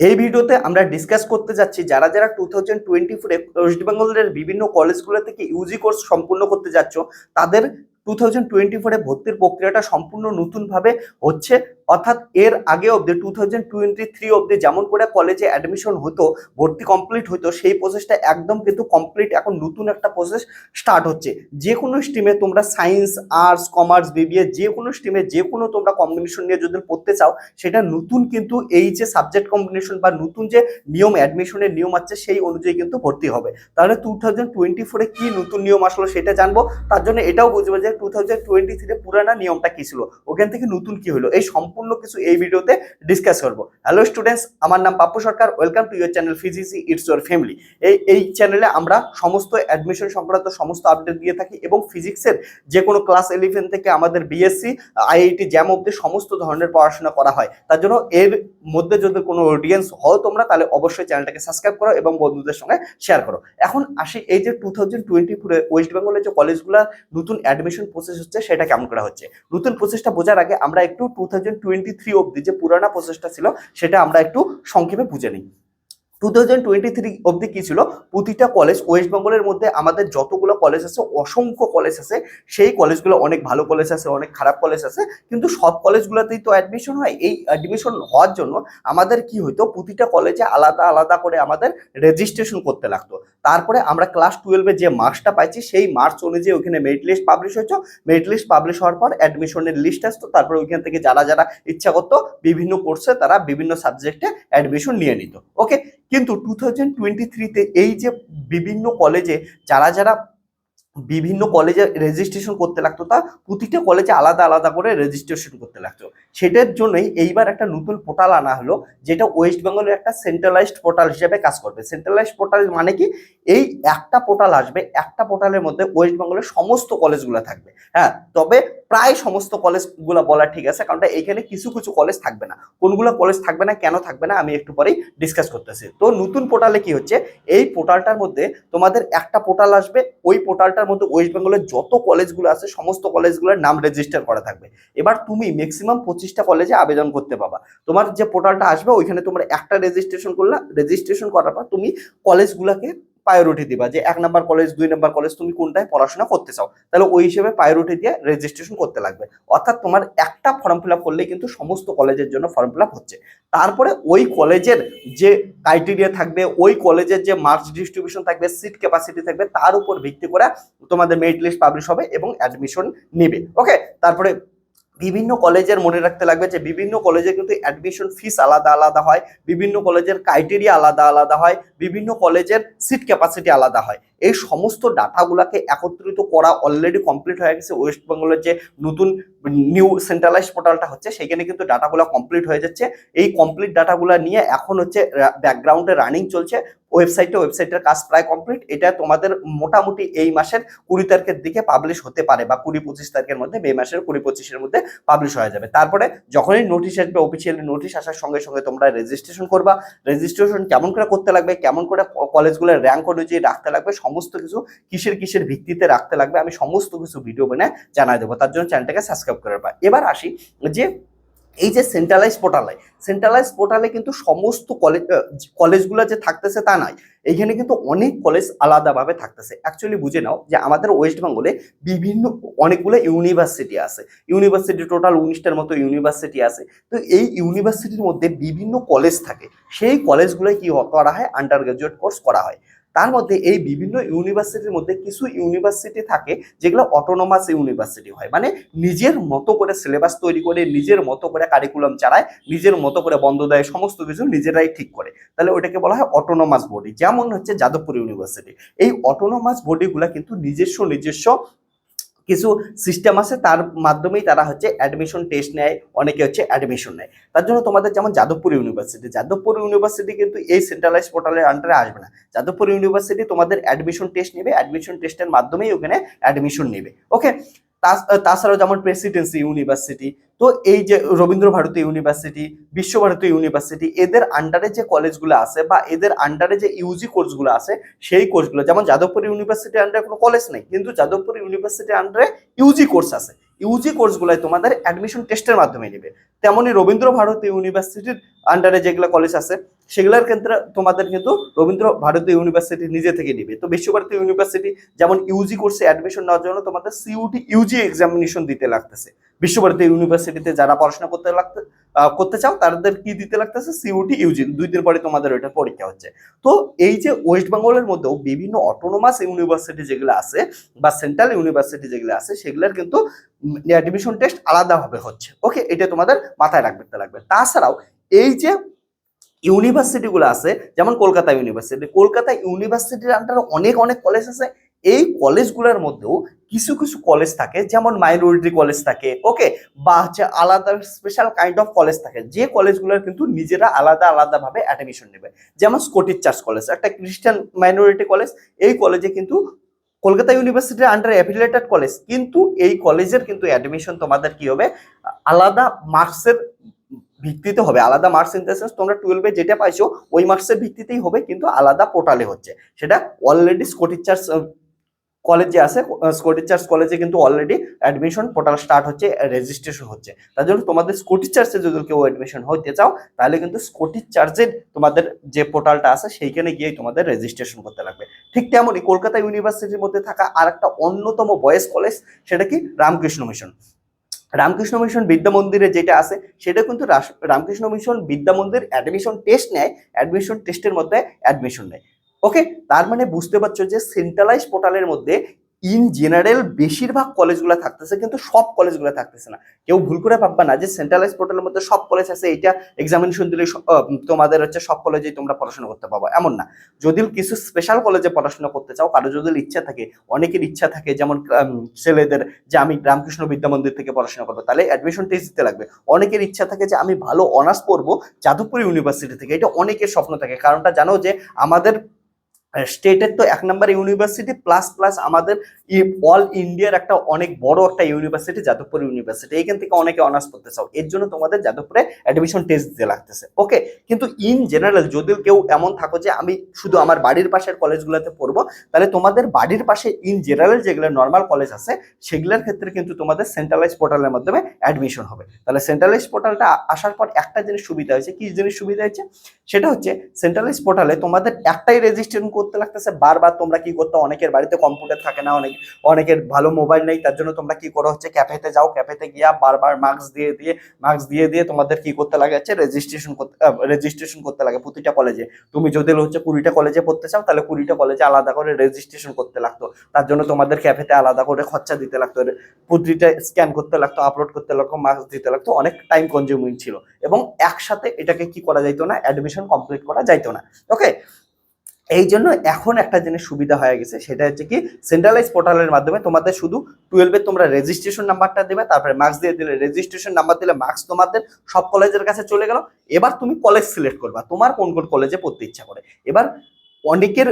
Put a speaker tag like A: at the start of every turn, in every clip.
A: এই ভিডিওতে আমরা ডিসকাস করতে যাচ্ছি যারা যারা টু থাউজেন্ড টোয়েন্টি ফোরে ওয়েস্ট বেঙ্গলের বিভিন্ন কলেজগুলো থেকে ইউজি কোর্স সম্পূর্ণ করতে যাচ্ছ, তাদের টু থাউজেন্ড টোয়েন্টি ফোরে ভর্তির প্রক্রিয়াটা সম্পূর্ণ নতুনভাবে হচ্ছে অর্থাৎ এর আগে অবধি টু থাউজেন্ড টোয়েন্টি থ্রি অবধি যেমন করে কলেজে অ্যাডমিশন হতো, ভর্তি কমপ্লিট হতো সেই প্রসেসটা একদম কিন্তু কমপ্লিট এখন নতুন একটা প্রসেস স্টার্ট হচ্ছে। যে কোনো স্ট্রিমে তোমরা সায়েন্স আর্টস কমার্স বিবিএ যে কোনো স্ট্রিমে যে কোনো তোমরা কম্বিনেশন নিয়ে যদি পড়তে চাও, সেটা নতুন কিন্তু এই যে সাবজেক্ট কম্বিনেশন বা নতুন যে নিয়ম অ্যাডমিশনের নিয়ম আছে, সেই অনুযায়ী কিন্তু ভর্তি হবে। তাহলে টু থাউজেন্ড টোয়েন্টি ফোরে কী নতুন নিয়ম আসলো সেটা জানব। তার জন্য এটাও বুঝব যে টু থাউজেন্ড টোয়েন্টি থ্রিতে পুরানা নিয়মটা কী ছিল? ওখান থেকে নতুন কী হলো? এই সম্পূর্ণ কিছু এই ভিডিওতে ডিসকাস করব। হ্যালো স্টুডেন্টস আমার নাম Pappu Sarkar welcome to your channel physics it's your family এই এই চ্যানেলে আমরা সমস্ত অ্যাডমিশন সংক্রান্ত সমস্ত আপডেট দিয়ে থাকি এবং ফিজিক্সের যে কোনো ক্লাস ইলেভেন থেকে আমাদের বিএসসি আইআইটি জ্যাম অব্দি সমস্ত ধরনের পড়াশোনা করা হয়। তার জন্য এর মধ্যে যদি কোনো অডিয়েন্স হও তোমরা, তাহলে অবশ্যই চ্যানেলটাকে সাবস্ক্রাইব করো এবং বন্ধুদের সঙ্গে শেয়ার করো। এখন আসি, এই যে টু থাউজেন্ড টোয়েন্টি ফোরে ওয়েস্ট বেঙ্গলের যে কলেজগুলো নতুন অ্যাডমিশন প্রসেস হচ্ছে, সেটা কেমন করা হচ্ছে? নতুন প্রসেসটা বোঝার আগে আমরা একটু টু থাউজেন্ড টোয়েন্টি থ্রি অব্দি যে পুরানা প্রসেসটা ছিল সেটা আমরা একটু সংক্ষেপে বুঝে নিই। টু থাউজেন্ড টোয়েন্টি থ্রি অব্দি কি ছিল? প্রতিটা কলেজ ওয়েস্ট বেঙ্গলের মধ্যে আমাদের যতগুলো কলেজ আছে, অসংখ্য কলেজ আছে, সেই কলেজগুলো অনেক ভালো কলেজ আছে, অনেক খারাপ কলেজ আছে, কিন্তু সব কলেজগুলোতেই তো অ্যাডমিশন হয়। এই অ্যাডমিশন হওয়ার জন্য আমাদের কি হইতো? প্রতিটা কলেজে আলাদা আলাদা করে আমাদের রেজিস্ট্রেশন করতে লাগতো। তারপরে আমরা ক্লাস টুয়েলভে যে মার্কসটা পাইছি, সেই মার্কস অনুযায়ী ওখানে মেরিট লিস্ট পাবলিশ হয়েছে। মেরিট লিস্ট পাবলিশ হওয়ার পর অ্যাডমিশনের লিস্ট আসতো। তারপরে ওইখান থেকে যারা যারা ইচ্ছা করতো, বিভিন্ন কোর্সে তারা বিভিন্ন সাবজেক্টে অ্যাডমিশন নিয়ে নিত। ওকে কিন্তু টু থাউজেন্ড টোয়েন্টি থ্রিতে এই যে বিভিন্ন কলেজে যারা যারা বিভিন্ন কলেজে রেজিস্ট্রেশন করতে লাগতো, তা প্রতিটা কলেজে আলাদা আলাদা করে রেজিস্ট্রেশন করতে লাগতো। সেটার জন্যই এইবার একটা নতুন পোর্টাল আনা হলো, যেটা ওয়েস্ট বেঙ্গলের একটা সেন্ট্রালাইজড পোর্টাল হিসেবে কাজ করবে। সেন্ট্রালাইজড পোর্টাল মানে কি? এই একটা পোর্টাল আসবে, একটা পোর্টালের মধ্যে ওয়েস্ট বেঙ্গলের সমস্ত কলেজগুলো থাকবে। হ্যাঁ তবে প্রায় সমস্ত কলেজগুলো বলা ঠিক আছে, কারণ এইখানে কিছু কিছু কলেজ থাকবে না। কোনগুলো কলেজ থাকবে না, কেন থাকবে না, আমি একটু পরেই ডিসকাস করতেছি। তো নতুন পোর্টালে কি হচ্ছে? এই পোর্টালটার মধ্যে তোমাদের একটা পোর্টাল আসবে, ওই পোর্টালটার মধ্যে ওয়েস্ট বেঙ্গলের যত কলেজগুলো আছে, সমস্ত কলেজগুলোর নাম রেজিস্টার করা থাকবে। এবার তুমি ম্যাক্সিমাম পঁচিশটা কলেজে আবেদন করতে পাবা। তোমার যে পোর্টালটা আসবে, ওইখানে তোমার একটা রেজিস্ট্রেশন করলা। রেজিস্ট্রেশন করার পর তুমি কলেজগুলোকে প্রায়োরিটি দিবা যে এক নাম্বার কলেজ দুই নাম্বার কলেজ তুমি কোনটায় পড়াশোনা করতে চাও, তাহলে ওই হিসেবে প্রায়োরিটি দিয়ে রেজিস্ট্রেশন করতে লাগবে। অর্থাৎ তোমার একটা ফর্ম ফিল আপ করলেই কিন্তু সমস্ত কলেজের জন্য ফর্ম ফিল আপ হচ্ছে। তারপরে ওই কলেজের যে ক্রাইটেরিয়া থাকবে, ওই কলেজের যে মার্কস ডিস্ট্রিবিউশন থাকবে সিট ক্যাপাসিটি থাকবে, তার উপর ভিত্তি করে তোমাদের মেরিট লিস্ট পাবলিশ হবে এবং অ্যাডমিশন নেবে। ওকে তারপরে বিভিন্ন কলেজের মনে রাখতে লাগবে যে বিভিন্ন কলেজে কিন্তু অ্যাডমিশন ফিস আলাদা আলাদা হয়, বিভিন্ন কলেজের ক্রাইটেরিয়া আলাদা আলাদা হয়, বিভিন্ন কলেজের সিট ক্যাপাসিটি আলাদা হয়। এই সমস্ত ডাটাগুলোকে একত্রিত করা অলরেডি কমপ্লিট হয়ে গেছে ওয়েস্ট বেঙ্গলের যে নতুন নিউ সেন্ট্রালাইজ পোর্টালটা হচ্ছে সেখানে কিন্তু ডাটাগুলো কমপ্লিট হয়ে যাচ্ছে। এই কমপ্লিট ডাটাগুলো নিয়ে এখন হচ্ছে ব্যাকগ্রাউন্ডে রানিং চলছে। ওয়েবসাইটে ওয়েবসাইটের কাজ প্রায় কমপ্লিট এটা তোমাদের মোটামুটি এই মাসের কুড়ি তারিখের দিকে পাবলিশ হতে পারে বা কুড়ি পঁচিশ তারিখের মধ্যে, মে মাসের কুড়ি পঁচিশের মধ্যে পাবলিশ হয়ে যাবে। তারপরে যখনই নোটিশ আসবে অফিসিয়ালি নোটিশ আসার সঙ্গে সঙ্গে তোমরা রেজিস্ট্রেশন করবা। রেজিস্ট্রেশন কেমন করে করতে লাগবে, কেমন করে কলেজগুলোর র্যাঙ্ক অনুযায়ী রাখতে লাগবে, সমস্ত কিছু কিসের কিসের ভিত্তিতে রাখতে লাগবে, আমি সমস্ত কিছু ভিডিও বানিয়ে জানাই দেবো। তার জন্য চ্যানেলটাকে সাবস্ক্রাইব করে রাখবা এবার আসি যে এই যে সেন্ট্রালাইজ পোর্টালে সেন্ট্রালাইজ পোর্টালে কিন্তু সমস্ত কলেজ কলেজগুলো যে থাকতেছে তা নয় এইখানে কিন্তু অনেক কলেজ আলাদাভাবে থাকতেছে। অ্যাকচুয়ালি বুঝে নাও যে আমাদের ওয়েস্ট বেঙ্গলে বিভিন্ন, অনেকগুলো ইউনিভার্সিটি আছে। ইউনিভার্সিটি টোটাল উনিশটার মতো ইউনিভার্সিটি আছে। তো এই ইউনিভার্সিটির মধ্যে বিভিন্ন কলেজ থাকে। সেই কলেজগুলো কি করা হয়? আন্ডার গ্রাজুয়েট কোর্স করা হয়। তার মধ্যে এই বিভিন্ন ইউনিভার্সিটির মধ্যে কিছু ইউনিভার্সিটি থাকে যেগুলো অটোনোমাস ইউনিভার্সিটি হয়। মানে নিজের মতো করে সিলেবাস তৈরি করে, নিজের মতো করে কারিকুলাম চালায়, নিজের মতো করে বন্ধ দেয়, সমস্ত কিছু নিজেরাই ঠিক করে। তাহলে ওটাকে বলা হয় অটোনোমাস বডি যেমন হচ্ছে যাদবপুর ইউনিভার্সিটি। এই অটোনোমাস বডিগুলা কিন্তু নিজস্ব নিজস্ব কিছু সিস্টেম আছে, তার মাধ্যমেই তারা হচ্ছে অ্যাডমিশন টেস্ট নেয়, অনেকে হচ্ছে অ্যাডমিশন নেয়। তার জন্য তোমাদের যেমন যাদবপুর ইউনিভার্সিটি যাদবপুর ইউনিভার্সিটি কিন্তু এই সেন্ট্রালাইজ পোর্টালের আন্ডারে আসবে না। যাদবপুর ইউনিভার্সিটি তোমাদের অ্যাডমিশন টেস্ট নেবে অ্যাডমিশন টেস্টের মাধ্যমেই ওখানে অ্যাডমিশন নেবে। ওকে তাছাড়াও যেমন প্রেসিডেন্সি ইউনিভার্সিটি তো এই যে রবীন্দ্র ভারতী ইউনিভার্সিটি বিশ্বভারতী ইউনিভার্সিটি এদের আন্ডারে যে কলেজগুলো আছে বা এদের আন্ডারে যে ইউজি কোর্সগুলো আছে, সেই কোর্সগুলো যেমন যাদবপুর ইউনিভার্সিটির আন্ডারে কোনো কলেজ নেই, কিন্তু যাদবপুর ইউনিভার্সিটির আন্ডারে ইউজি কোর্স আছে। ইউজি কোর্সগুলোয় তোমাদের অ্যাডমিশন টেস্টের মাধ্যমে নেবে। তেমনি রবীন্দ্র ভারতী ইউনিভার্সিটির আন্ডারে যেগুলো কলেজ আছে, সেগুলোর ক্ষেত্রে তোমাদের কিন্তু রবীন্দ্র ভারতী ইউনিভার্সিটি নিজে থেকে নিবে। তো বিশ্বভারতী ইউনিভার্সিটি যেমন ইউজি কোর্সে অ্যাডমিশন নেওয়ার জন্য তোমাদের সিউটি ইউজি এক্সামিনেশন দিতে লাগতেছে। বিশ্বভারতী ইউনিভার্সিটিতে যারা পড়াশোনা করতে লাগতে করতে চাও, তাদের কি দিতে লাগতেছে? সিইউটি ইউজি দুই দিন পরে তোমাদের ওইটা পরীক্ষা হচ্ছে। তো এই যে ওয়েস্ট বেঙ্গলের মধ্যেও বিভিন্ন অটোনোমাস ইউনিভার্সিটি যেগুলো আছে বা সেন্ট্রাল ইউনিভার্সিটি যেগুলো আছে, সেগুলোর কিন্তু অ্যাডমিশন টেস্ট আলাদাভাবে হচ্ছে। ওকে এটা তোমাদের মাথায় রাখতে লাগবে তাছাড়াও এই যে ইউনিভার্সিটিগুলো আছে, যেমন কলকাতা ইউনিভার্সিটি কলকাতা ইউনিভার্সিটির আন্ডারে অনেক অনেক কলেজ আছে। এই কলেজগুলোর মধ্যেও কিছু কিছু কলেজ থাকে, যেমন মাইনরিটি কলেজ থাকে ওকে বা হচ্ছে আলাদা স্পেশাল কাইন্ড অফ কলেজ থাকে, যে কলেজগুলোর কিন্তু নিজেরা আলাদা আলাদা ভাবে অ্যাডমিশন নেবে। যেমন স্কটিশ চার্চ কলেজ একটা খ্রিস্টান মাইনরিটি কলেজ এই কলেজে কিন্তু কলকাতা ইউনিভার্সিটির আন্ডার অ্যাফিলিয়েটেড কলেজ কিন্তু এই কলেজের কিন্তু অ্যাডমিশন তোমাদের কি হবে? আলাদা মার্কসের ভিত্তিতে হবে, আলাদা মার্কস ইন দ্য সেন্স তোমরা টুয়েলভে যেটা পাইছো, ওই মার্কসের ভিত্তিতেই হবে, কিন্তু আলাদা পোর্টালে হচ্ছে। সেটা অলরেডি স্কটিশ চার্চ কলেজ যে আছে স্কটিশ চার্চ কলেজে কিন্তু অলরেডি অ্যাডমিশন পোর্টাল স্টার্ট হচ্ছে রেজিস্ট্রেশন হচ্ছে। তার জন্য তোমাদের স্কটিশ চার্চে যদি কেউ অ্যাডমিশন হতে চাও, তাহলে কিন্তু স্কটিশ চার্চের তোমাদের যে পোর্টালটা আছে, সেইখানে গিয়ে তোমাদের রেজিস্ট্রেশন করতে লাগবে। ঠিক তেমনই কলকাতা ইউনিভার্সিটির মধ্যে থাকা আর একটা অন্যতম বয়েজ কলেজ সেটা কি? রামকৃষ্ণ মিশন রামকৃষ্ণ মিশন বিদ্যা মন্দিরে যেটা আছে, সেটা কিন্তু রামকৃষ্ণ মিশন বিদ্যা মন্দির অ্যাডমিশন টেস্ট নেয়। অ্যাডমিশন টেস্টের মধ্যে অ্যাডমিশন নেয়। ওকে তার মানে বুঝতে পারছ যে সেন্ট্রালাইজ পোর্টালের মধ্যে ইন জেনারেল বেশিরভাগ কলেজগুলো থাকতেছে, কিন্তু সব কলেজগুলো থাকতেছে না। কেউ ভুল করে ভাববা না যে সেন্ট্রালাইজ পোর্টালের মধ্যে সব কলেজ আছে এটা এক্সামিনেশন দিলে তোমাদের হচ্ছে সব কলেজেই তোমরা পড়াশোনা করতে পারব এমন না। যদি কিছু স্পেশাল কলেজে পড়াশোনা করতে চাও, কারও যদি ইচ্ছা থাকে, অনেকের ইচ্ছা থাকে, যেমন ছেলেদের যে আমি রামকৃষ্ণ বিদ্যা মন্দির থেকে পড়াশোনা করব, তাহলে অ্যাডমিশন টেস্ট দিতে লাগবে। অনেকের ইচ্ছা থাকে যে আমি ভালো অনার্স পড়ব, যাদবপুর ইউনিভার্সিটি থেকে। এটা অনেকের স্বপ্ন থাকে। কারণটা জানো যে আমাদের স্টেটের তো এক নম্বর ইউনিভার্সিটি প্লাস প্লাস আমাদের অল ইন্ডিয়ার একটা অনেক বড় একটা ইউনিভার্সিটি, যাদবপুর ইউনিভার্সিটি। এইখান থেকে অনেকে অনার্স করতে চাও। এর জন্য তোমাদের যাদবপুরে অ্যাডমিশন টেস্ট দিতে লাগতেছে। ওকে কিন্তু ইন জেনারেল যদি কেউ এমন থাকো যে আমি শুধু আমার বাড়ির পাশের কলেজগুলোতে পড়ব, তাহলে তোমাদের বাড়ির পাশে ইন জেনারেল যেগুলো নর্মাল কলেজ আছে, সেগুলোর ক্ষেত্রে কিন্তু তোমাদের সেন্ট্রালাইজ পোর্টালের মাধ্যমে অ্যাডমিশন হবে। তাহলে সেন্ট্রালাইজ পোর্টালটা আসার পর একটা জিনিস সুবিধা হয়েছে। কি জিনিস সুবিধা হয়েছে? সেটা হচ্ছে সেন্ট্রালাইজ পোর্টালে তোমাদের একটাই রেজিস্ট্রেশন করতে লাগতেছে, বারবার তোমরা কি করতে, অনেকের বাড়িতে কম্পিউটার থাকে না, অনেক, অনেকের ভালো মোবাইল নেই, তার জন্য তোমরা কি করো হচ্ছে ক্যাফেতে যাও ক্যাফেতে গিয়া বারবার মার্কস দিয়ে দিয়ে মার্কস দিয়ে দিয়ে তোমাদের কি করতে লাগে হচ্ছে রেজিস্ট্রেশন করতে রেজিস্ট্রেশন করতে লাগে প্রতিটা কলেজে তুমি যদি হচ্ছে কুড়িটা কলেজে পড়তে চাও, তাহলে কুড়িটা কলেজে আলাদা করে রেজিস্ট্রেশন করতে লাগতো। তার জন্য তোমাদের ক্যাফেতে আলাদা করে খরচা দিতে লাগতো প্রতিটা স্ক্যান করতে লাগতো আপলোড করতে লাগতো মার্কস দিতে লাগতো, অনেক টাইম কনজিউমিং ছিল। এবং একসাথে এটাকে কি করা যাইতো না অ্যাডমিশন কমপ্লিট করা যাইতো না। ওকে এই জন্য এখন একটা জিনিস সুবিধা হয়ে গেছে, সেটা হচ্ছে কি সেন্ট্রালাইজ পোর্টালের মাধ্যমে তোমাদের শুধু টুয়েলভে তোমরা রেজিস্ট্রেশন নাম্বারটা দেবে, তারপরে মার্কস দিয়ে দিলে রেজিস্ট্রেশন নাম্বার দিলে মার্কস তোমাদের সব কলেজের কাছে চলে গেল। এবার তুমি কলেজ সিলেক্ট করবা, তোমার কোন কোন কলেজে পড়তে ইচ্ছা করে। এবার অনেকের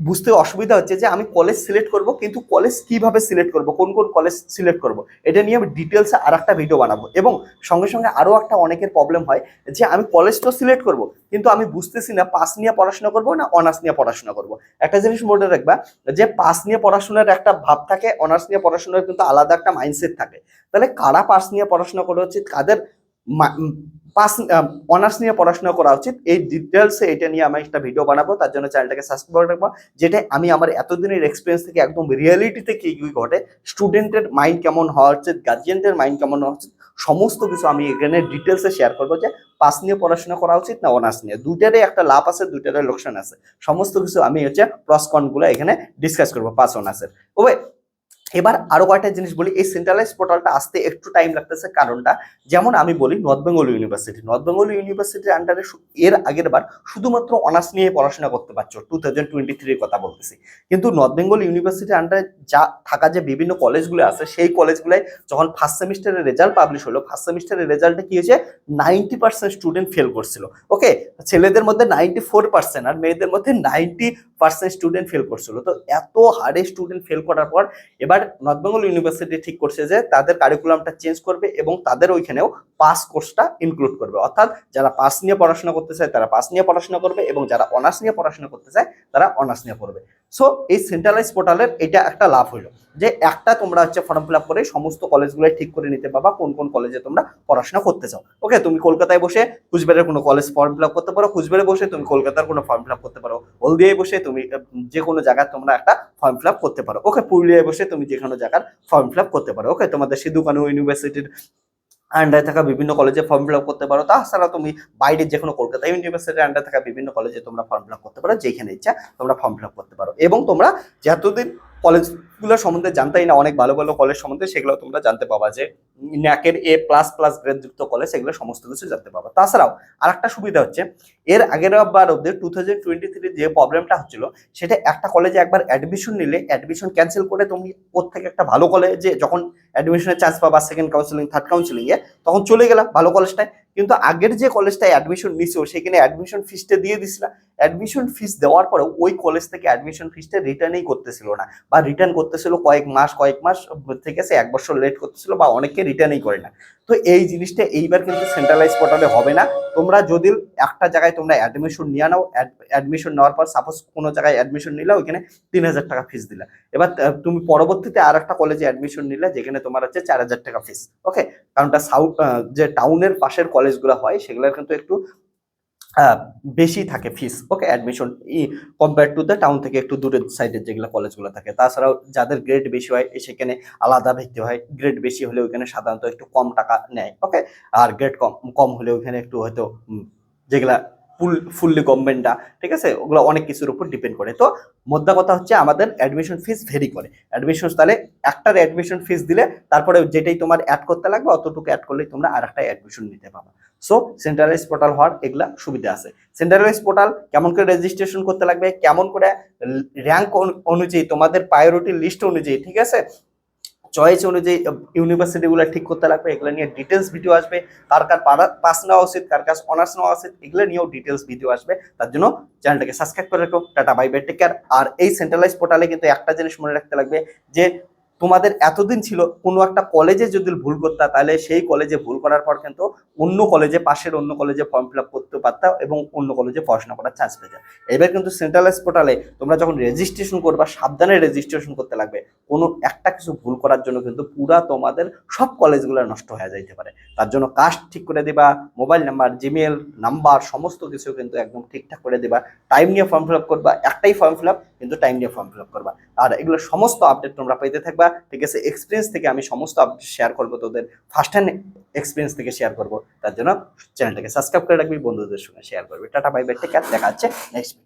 A: বুঝতে অসুবিধা হচ্ছে যে আমি কলেজ সিলেক্ট করব, কিন্তু কলেজ কীভাবে সিলেক্ট করব, কোন কোন কলেজ সিলেক্ট করব, এটা নিয়ে আমি ডিটেলসে আর একটা ভিডিও বানাবো। এবং সঙ্গে সঙ্গে আরও একটা অনেকের প্রবলেম হয় যে আমি কলেজ তো সিলেক্ট করব, কিন্তু আমি বুঝতেছি না পাস নিয়ে পড়াশোনা করব না অনার্স নিয়ে পড়াশোনা করব। একটা জিনিস মনে রাখবা যে পাস নিয়ে পড়াশোনার একটা ভাব থাকে অনার্স নিয়ে পড়াশোনার কিন্তু আলাদা একটা মাইন্ডসেট থাকে। তাহলে কারা পাস নিয়ে পড়াশোনা করা উচিত কাদের পাস অনার্স নিয়ে পড়াশোনা করা উচিত। এই ডিটেলসে এটা নিয়ে আমি একটা ভিডিও বানাবো, তার জন্য চ্যানেলটাকে সাবস্ক্রাইব করে রাখব, যেটা আমি আমার এতদিনের এক্সপিরিয়েন্স থেকে একদম রিয়েলিটিতে কি কি ঘটে। স্টুডেন্টের মাইন্ড কেমন হওয়া উচিত গার্জিয়ানদের মাইন্ড কেমন হওয়া উচিত, সমস্ত কিছু আমি এখানে ডিটেলসে শেয়ার করব যে পাস নিয়ে পড়াশোনা করা উচিত না অনার্স নিয়ে। দুটারই একটা লাভ আছে দুটারই লোকসান আছে। সমস্ত কিছু আমি হচ্ছে প্রসকনগুলো এখানে ডিসকাস করব পাস অনার্সের ওকে এবার আরও কয়েকটা জিনিস বলি, এই সেন্ট্রালাইজ পোর্টালটা আসতে একটু টাইম লাগতেছে। কারণটা, যেমন আমি বলি north Bengal university north Bengal ইউনিভার্সিটির আন্ডারে এর আগের বার শুধুমাত্র অনার্স নিয়ে পড়াশোনা করতে পারছ টু থাউজেন্ড টোয়েন্টি থ্রির কথা বলতেছি। কিন্তু নর্থ বেঙ্গল ইউনিভার্সিটির আন্ডারে যা থাকা যে বিভিন্ন কলেজগুলো আছে, সেই কলেজগুলোয় যখন ফার্স্ট সেমিস্টারের রেজাল্ট পাবলিশ হলো ফার্স্ট সেমিস্টারের রেজাল্টে কি হয়েছে? নাইনটি পার্সেন্ট স্টুডেন্ট ফেল করছিল। ওকে ছেলেদের মধ্যে নাইনটি ফোর পার্সেন্ট আর মেয়েদের মধ্যে নাইনটি পার্সেন্ট স্টুডেন্ট ফেল করছিল। তো এত হারে স্টুডেন্ট ফেল করার পর এবার নর্থ বেঙ্গল ইউনিভার্সিটি ঠিক করছে যে তাদের কারিকুলামটা চেঞ্জ করবে এবং তাদের ওইখানেও পাস কোর্সটা ইনক্লুড করবে। অর্থাৎ যারা পাস নিয়ে পড়াশোনা করতে চায় তারা পাস নিয়ে পড়াশোনা করবে এবং যারা অনার্স নিয়ে পড়াশোনা করতে চায় তারা অনার্স নিয়ে পড়বে। সো এই সেন্ট্রালাইজ পোর্টালের এটা একটা লাভ হলো যে একটা তোমরা হচ্ছে ফর্ম ফিল করে সমস্ত কলেজগুলো ঠিক করে নিতে পারবা, কোন কোন কলেজে তোমরা পড়াশোনা করতে চাও। ওকে তুমি কলকাতায় বসে কুচবিহারের কোনো কলেজ ফর্ম ফিল করতে পারো, কুচবিহারে বসে তুমি কলকাতার কোনো ফর্ম ফিল করতে পারো। হলদিয়ায় বসে তুমি যে কোনো জায়গায় তোমরা একটা ফর্ম ফিল করতে পারো। ওকে পুরুলিয়ায় বসে তুমি যে কোনো জায়গার ফর্ম ফিল করতে পারো। ওকে তোমাদের সিধু কানু ইউনিভার্সিটির আন্ডারে থাকা বিভিন্ন কলেজে ফর্ম ফিল আপ করতে পারো। তাছাড়া তুমি বাইরে যে কোনো কলকাতা ইউনিভার্সিটির আন্ডারে থাকা বিভিন্ন কলেজে তোমরা ফর্ম ফিল আপ করতে পারো। যেখানে ইচ্ছা তোমরা ফর্ম ফিল আপ করতে পারো। এবং তোমরা যতদিন কলেজগুলো সম্বন্ধে জানতেই না, অনেক ভালো ভালো কলেজ সম্বন্ধে সেগুলো তোমরা জানতে পাবা যে ন্যাকের এ প্লাস প্লাস গ্রেডযুক্ত কলেজ সেগুলো সমস্ত কিছু জানতে পাবা। তাছাড়াও আরেকটা সুবিধা হচ্ছে, এর আগের বার অব্দি টু থাউজেন্ড টোয়েন্টি থ্রি যে প্রবলেমটা হচ্ছিল, সেটা একটা কলেজে একবার অ্যাডমিশন নিলে অ্যাডমিশন ক্যান্সেল করে তুমি ওর থেকে একটা ভালো কলেজে যখন অ্যাডমিশনের চান্স পাবা সেকেন্ড কাউন্সিলিং থার্ড কাউন্সিলিং এ, তখন চলে গেলাম ভালো কলেজটায় কিন্তু আগের যে কলেজটায় অ্যাডমিশন নিছো, সেখানে অ্যাডমিশন ফিসটা দিয়ে দিছিল। অ্যাডমিশন ফিস দেওয়ার পরে ওই কলেজ থেকে অ্যাডমিশন ফিসটা রিটার্নই করতেছিল না বা রিটার্ন করতেছিল, কয়েক মাস কয়েক মাস থেকে সে এক বছর লেট করতেছিল বা অনেকে রিটার্নই করে না। তো এই জিনিসটা এইবার কিন্তু সেন্ট্রালাইজ পোর্টালে হবে না। তোমরা যদি একটা জায়গায় তোমরা অ্যাডমিশন নিয়ে নাও অ্যাডমিশন নেওয়ার পর সাপোজ কোনো জায়গায় অ্যাডমিশন নিলে ওইখানে তিন হাজার টাকা ফিস দিলা। এবার তুমি পরবর্তীতে আর একটা কলেজে অ্যাডমিশন নিলে যেখানে তোমার হচ্ছে চার হাজার টাকা ফিস ওকে কারণটা সাউথ যে টাউনের পাশের কলেজগুলো হয়, সেগুলোর কিন্তু একটু বেশি থাকে fees okay admission compare to the town থেকে একটু দূরের সাইডের যেগুলো কলেজগুলো থাকে। তাছাড়াও যাদের গ্রেড বেশি হয় সেখানে আলাদা ভিত্তি হয়। গ্রেড বেশি হলে ওইখানে সাধারণত একটু কম টাকা নেয় ওকে আর গ্রেড কম কম হলে ওইখানে একটু হয়তো যেগুলা ফুল ফুললি গভর্নমেন্টটা ঠিক আছে? ওগুলো অনেক কিছুর উপর ডিপেন্ড করে। তো মোদ্দা কথা হচ্ছে আমাদের অ্যাডমিশন ফিস ভেরি করে। অ্যাডমিশন তাহলে একটার অ্যাডমিশন ফিস দিলে তারপরে যেটাই তোমার অ্যাড করতে লাগবে, অতটুকু অ্যাড করলেই তোমরা আর একটা অ্যাডমিশন নিতে পারবে সো সেন্ট্রালাইজ পোর্টাল হওয়ার এগুলা সুবিধা আছে। সেন্ট্রালাইজ পোর্টাল কেমন করে রেজিস্ট্রেশন করতে লাগবে, কেমন করে র্যাঙ্ক অনুযায়ী তোমাদের প্রায়োরিটি লিস্ট অনুযায়ী, ঠিক আছে? চয়েস অনুযায়ী ইউনিভার্সিটিগুলো ঠিক করতে লাগবে, এগুলো নিয়ে ডিটেলস ভিডিও আসবে, কার কার পাস নেওয়া উচিত, কার কাছে অনার্স নেওয়া উচিত, এগুলো নিয়েও ডিটেলস ভিডিও আসবে, তার জন্য চ্যানেলটাকে সাবস্ক্রাইব করে রাখো, tata bye bye take care আর এই সেন্ট্রালাইজ পোর্টালে কিন্তু একটা জিনিস মনে রাখতে লাগবে যে তোমাদের এতদিন ছিল কোনো একটা কলেজে যদি ভুল করতে, তাহলে সেই কলেজে ভুল করার পর কিন্তু অন্য কলেজে পাশের অন্য কলেজে ফর্ম ফিল আপ করতে পারতাম এবং অন্য কলেজে পড়াশোনা করার চান্স যায় এবার কিন্তু সেন্ট্রালাইজ পোর্টালে তোমরা যখন রেজিস্ট্রেশন করবা, সাবধানে রেজিস্ট্রেশন করতে লাগবে। কোনো একটা কিছু ভুল করার জন্য কিন্তু পুরা তোমাদের সব কলেজগুলো নষ্ট হয়ে যাইতে পারে। তার জন্য কাস্ট ঠিক করে দিবা মোবাইল নাম্বার জিমেল নাম্বার সমস্ত কিছু কিন্তু একদম ঠিকঠাক করে দিবা। টাইম নিয়ে ফর্ম ফিল আপ করবা, একটাই ফর্ম ফিল আপ কিন্তু টাইম নিয়ে ফর্ম ফিল আপ করবা। আর এগুলো সমস্ত আপডেট তোমরা পেতে থাকবা। ঠিক আছে এক্সপিরিয়েন্স থেকে আমি সমস্ত আপডেট শেয়ার করব, তোদের ফার্স্ট হ্যান্ড এক্সপিরিয়েন্স থেকে শেয়ার করব। তার জন্য চ্যানেলটাকে সাবস্ক্রাইব করে রাখবি, বন্ধুদের সঙ্গে শেয়ার করবি। টাটা বাই বাই টেক দেখা হচ্ছে নেক্সট